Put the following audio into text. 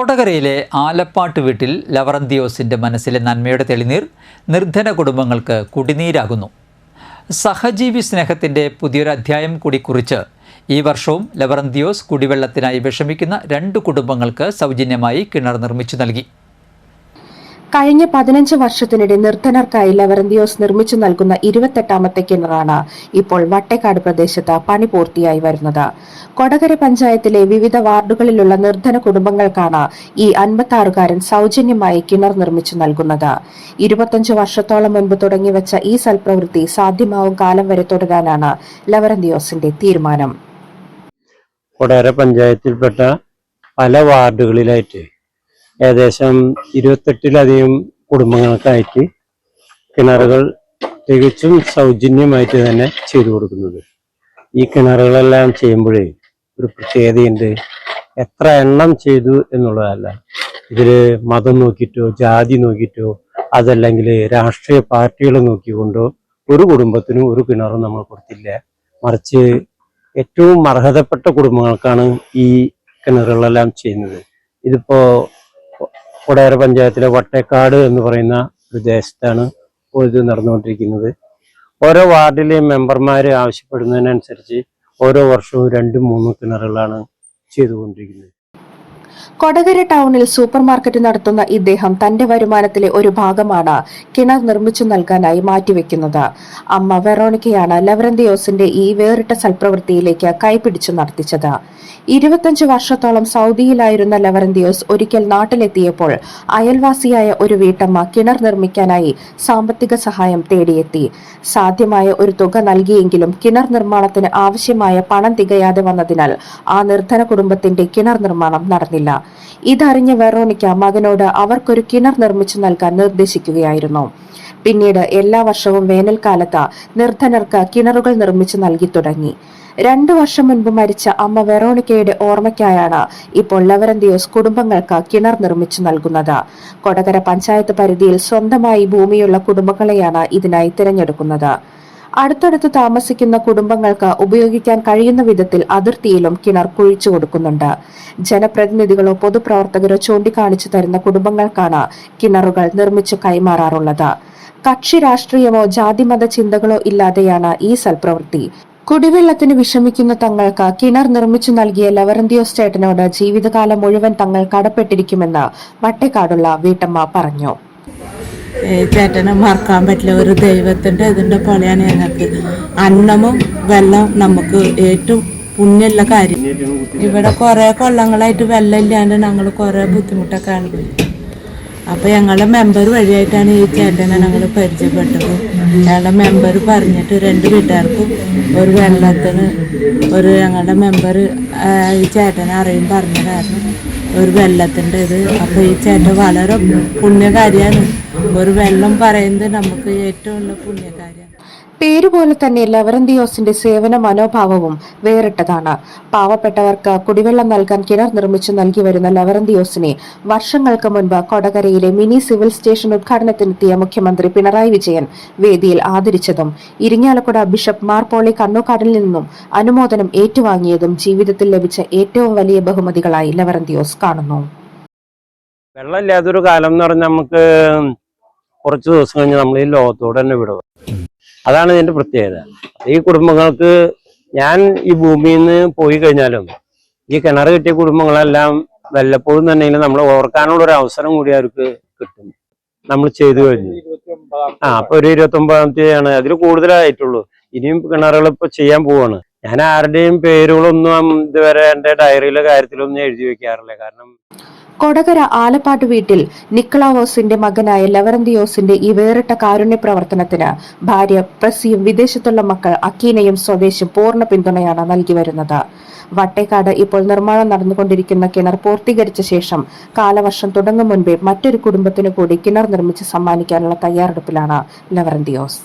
കൊടകരയിലെ ആലപ്പാട്ട് വീട്ടിൽ ലവറന്തിയോസിന്റെ മനസ്സിലെ നന്മയുടെ തെളിനീർ നിർധന കുടുംബങ്ങൾക്ക് കുടിനീരാകുന്നു. സഹജീവി സ്നേഹത്തിന്റെ പുതിയൊരു അധ്യായം കൂടി കുറിച്ച് ഈ വർഷവും ലവറന്തിയോസ് കുടിവെള്ളത്തിനായി വിഷമിക്കുന്ന രണ്ട് കുടുംബങ്ങൾക്ക് സൗജന്യമായി കിണർ നിർമ്മിച്ചു നൽകി. കഴിഞ്ഞ പതിനഞ്ച് വർഷത്തിനിടെ നിർധനർക്കായി ലവറന്തിയോസ് നിർമ്മിച്ചു നൽകുന്ന ഇരുപത്തെട്ടാമത്തെ കിണറാണ് ഇപ്പോൾ വട്ടേക്കാട് പ്രദേശത്ത് പണി പൂർത്തിയായി വരുന്നത്. കൊടകര പഞ്ചായത്തിലെ വിവിധ വാർഡുകളിലുള്ള നിർധന കുടുംബങ്ങൾക്കാണ് ഈ അൻപത്താറുകാരൻ സൗജന്യമായി കിണർ നിർമ്മിച്ചു നൽകുന്നത്. ഇരുപത്തഞ്ച് വർഷത്തോളം മുൻപ് തുടങ്ങിവെച്ച ഈ സൽപ്രവൃത്തി സാധ്യമാവും കാലം വരെ തുടരാനാണ് ലവറന്തിയോസിന്റെ തീരുമാനം. കൊടകര പഞ്ചായത്തിൽപ്പെട്ട പല വാർഡുകളിലായിട്ട് ഏകദേശം ഇരുപത്തെട്ടിലധികം കുടുംബങ്ങൾക്കായിട്ട് കിണറുകൾ തികച്ചും സൗജന്യമായിട്ട് തന്നെ ചെയ്തു കൊടുക്കുന്നത്. ഈ കിണറുകളെല്ലാം ചെയ്യുമ്പോഴേ ഒരു പ്രത്യേകതയുണ്ട് എത്ര എണ്ണം ചെയ്തു എന്നുള്ളതല്ല. ഇതിൽ മതം നോക്കിയിട്ടോ ജാതി നോക്കിയിട്ടോ അതല്ലെങ്കിൽ രാഷ്ട്രീയ പാർട്ടികൾ നോക്കിക്കൊണ്ടോ ഒരു കുടുംബത്തിനും ഒരു കിണറും നമ്മൾ കൊടുത്തില്ല. മറിച്ച് ഏറ്റവും അർഹതപ്പെട്ട കുടുംബങ്ങൾക്കാണ് ഈ കിണറുകളെല്ലാം ചെയ്യുന്നത്. ഇതിപ്പോ കൊടകര പഞ്ചായത്തിലെ വട്ടേക്കാട് എന്ന് പറയുന്ന പ്രദേശത്താണ് ഇപ്പോൾ ഇത് നടന്നുകൊണ്ടിരിക്കുന്നത്. ഓരോ വാർഡിലെയും മെമ്പർമാർ ആവശ്യപ്പെടുന്നതിനനുസരിച്ച് ഓരോ വർഷവും രണ്ടും മൂന്നും കിണറുകളാണ് ചെയ്തുകൊണ്ടിരിക്കുന്നത്. കൊടകര ടൗണിൽ സൂപ്പർ മാർക്കറ്റ് നടത്തുന്ന ഇദ്ദേഹം തന്റെ വരുമാനത്തിലെ ഒരു ഭാഗമാണ് കിണർ നിർമ്മിച്ചു നൽകാനായി മാറ്റിവെക്കുന്നത്. അമ്മ വെറോണിക്കയാണ് ലവറന്തിയോസിന്റെ ഈ വേറിട്ട സൽപ്രവൃത്തിയിലേക്ക് കൈപിടിച്ചു നടത്തിച്ചത്. ഇരുപത്തഞ്ച് വർഷത്തോളം സൗദിയിലായിരുന്ന ലവറന്തിയോസ് ഒരിക്കൽ നാട്ടിലെത്തിയപ്പോൾ അയൽവാസിയായ ഒരു വീട്ടമ്മ കിണർ നിർമ്മിക്കാനായി സാമ്പത്തിക സഹായം തേടിയെത്തി. സാധ്യമായ ഒരു തുക നൽകിയെങ്കിലും കിണർ നിർമ്മാണത്തിന് ആവശ്യമായ പണം തികയാതെ വന്നതിനാൽ ആ നിർധന കുടുംബത്തിന്റെ കിണർ നിർമ്മാണം നടന്നില്ല. ഇതറിഞ്ഞ വെറോണിക്ക മകനോട് അവർക്കൊരു കിണർ നിർമ്മിച്ചു നൽകാൻ നിർദ്ദേശിക്കുകയായിരുന്നു. പിന്നീട് എല്ലാ വർഷവും വേനൽക്കാലത്ത് നിർധനർക്ക് കിണറുകൾ നിർമ്മിച്ചു നൽകി തുടങ്ങി. രണ്ടു വർഷം മുൻപ് മരിച്ച അമ്മ വെറോണിക്കയുടെ ഓർമ്മയ്ക്കായാണ് ഇപ്പോൾ ലവരന്തിയോസ് കുടുംബങ്ങൾക്ക് കിണർ നിർമ്മിച്ചു നൽകുന്നത്. കൊടകര പഞ്ചായത്ത് പരിധിയിൽ സ്വന്തമായി ഭൂമിയുള്ള കുടുംബങ്ങളെയാണ് ഇതിനായി തിരഞ്ഞെടുക്കുന്നത്. അടുത്തടുത്ത് താമസിക്കുന്ന കുടുംബങ്ങൾക്ക് ഉപയോഗിക്കാൻ കഴിയുന്ന വിധത്തിൽ അതിർത്തിയിലും കിണർ കുഴിച്ചു കൊടുക്കുന്നുണ്ട്. ജനപ്രതിനിധികളോ പൊതുപ്രവർത്തകരോ ചൂണ്ടിക്കാണിച്ചു തരുന്ന കുടുംബങ്ങൾക്കാണ് കിണറുകൾ നിർമ്മിച്ചു കൈമാറാറുള്ളത്. കക്ഷി രാഷ്ട്രീയമോ ജാതിമത ചിന്തകളോ ഇല്ലാതെയാണ് ഈ സൽപ്രവൃത്തി. കുടിവെള്ളത്തിന് വിഷമിക്കുന്ന തങ്ങൾക്ക് കിണർ നിർമ്മിച്ചു നൽകിയ ലവറന്തിയോസ് ചേട്ടനോട് ജീവിതകാലം മുഴുവൻ തങ്ങൾ കടപ്പെട്ടിരിക്കുമെന്ന് വട്ടേക്കാടുള്ള വീട്ടമ്മ പറഞ്ഞു. ചേട്ടനെ മറക്കാൻ പറ്റില്ല. ഒരു ദൈവത്തിന്റെ ഇതിന്റെ പോലെയാണ് ഞങ്ങൾക്ക്. അന്നമും വെള്ളം നമുക്ക് ഏറ്റവും പുണ്യമുള്ള കാര്യം. ഇവിടെ കുറേ കൊള്ളങ്ങളായിട്ട് വെള്ളം ഇല്ലാണ്ട് ഞങ്ങൾ കുറേ ബുദ്ധിമുട്ടൊക്കെ അനുഭവിക്കും അപ്പോൾ ഞങ്ങളുടെ മെമ്പർ വഴിയായിട്ടാണ് ഈ ചേട്ടനെ ഞങ്ങൾ പരിചയപ്പെട്ടത്. ഞങ്ങളുടെ മെമ്പർ പറഞ്ഞിട്ട് രണ്ട് വീട്ടുകാർക്കും ഒരു വെള്ളത്തിന് ഒരു ഞങ്ങളുടെ മെമ്പർ ഈ ചേട്ടനെ അറിയും പറഞ്ഞതായിരുന്നു ഒരു വെള്ളത്തിന്റെ ഇത്. അപ്പോൾ ഈ ചേട്ടൻ വളരെ പുണ്യകാരിയാണ്. ഒരു വെള്ളം പറയുന്നത് നമുക്ക് ഏറ്റവും ഉള്ള പേര് പേരുപോലെ തന്നെ ലവറന്തിയോസിന്റെ സേവന മനോഭാവവും വേറിട്ടതാണ്. പാവപ്പെട്ടവർക്ക് കുടിവെള്ളം നൽകാൻ കിണർ നിർമ്മിച്ചു നൽകി വരുന്ന ലവറന്തിയോസിനെ വർഷങ്ങൾക്ക് മുൻപ് കൊടകരയിലെ മിനി സിവിൽ സ്റ്റേഷൻ ഉദ്ഘാടനത്തിനെത്തിയ മുഖ്യമന്ത്രി പിണറായി വിജയൻ വേദിയിൽ ആദരിച്ചതും ഇരിങ്ങാലക്കുട ബിഷപ്പ് മാർ പോളി കണ്ണൂക്കാടിൽ നിന്നും അനുമോദനം ഏറ്റുവാങ്ങിയതും ജീവിതത്തിൽ ലഭിച്ച ഏറ്റവും വലിയ ബഹുമതികളായി ലവറന്തിയോസ് കാണുന്നു. വെള്ളമില്ലാത്തൊരു കാലം എന്ന് പറഞ്ഞാൽ നമുക്ക് കുറച്ച് ദിവസം കഴിഞ്ഞ് നമ്മൾ ഈ ലോകത്തോടെ തന്നെ വിടുക. അതാണ് ഇതിന്റെ പ്രത്യേകത. ഈ കുടുംബങ്ങൾക്ക് ഞാൻ ഈ ഭൂമിയിൽ നിന്ന് പോയി കഴിഞ്ഞാലും ഈ കിണർ കിട്ടിയ കുടുംബങ്ങളെല്ലാം വല്ലപ്പോഴും തന്നെ നമ്മൾ ഓർക്കാനുള്ള ഒരു അവസരം കൂടി അവർക്ക് കിട്ടും. നമ്മൾ ചെയ്തു കഴിഞ്ഞു. ആ അപ്പൊ ഒരു ഇരുപത്തി ഒമ്പതാമത്തെയാണ് അതിൽ കൂടുതലായിട്ടുള്ളൂ. ഇനിയും കിണറുകൾ ഇപ്പൊ ചെയ്യാൻ പോവാണ്. ഞാൻ ആരുടെയും പേരുകളൊന്നും ഇതുവരെ എന്റെ ഡയറിയിലെ കാര്യത്തിലൊന്നും എഴുതി വെക്കാറില്ല. കാരണം കൊടകര ആലപ്പാട്ട് വീട്ടിൽ നിക്കളാവോസിന്റെ മകനായ ലവറന്തിയോസിന്റെ ഈ വേറിട്ട കാരുണ്യ പ്രവർത്തനത്തിന് ഭാര്യ പ്രസിയും വിദേശത്തുള്ള മക്കൾ അക്കീനയും സ്വദേശും പൂർണ പിന്തുണയാണ് നൽകി വരുന്നത്. വട്ടേക്കാട് ഇപ്പോൾ നിർമ്മാണം നടന്നുകൊണ്ടിരിക്കുന്ന കിണർ പൂർത്തീകരിച്ച ശേഷം കാലവർഷം തുടങ്ങും മുൻപേ മറ്റൊരു കുടുംബത്തിനു കൂടി കിണർ നിർമ്മിച്ച് സമ്മാനിക്കാനുള്ള തയ്യാറെടുപ്പിലാണ് ലവറന്തിയോസ്.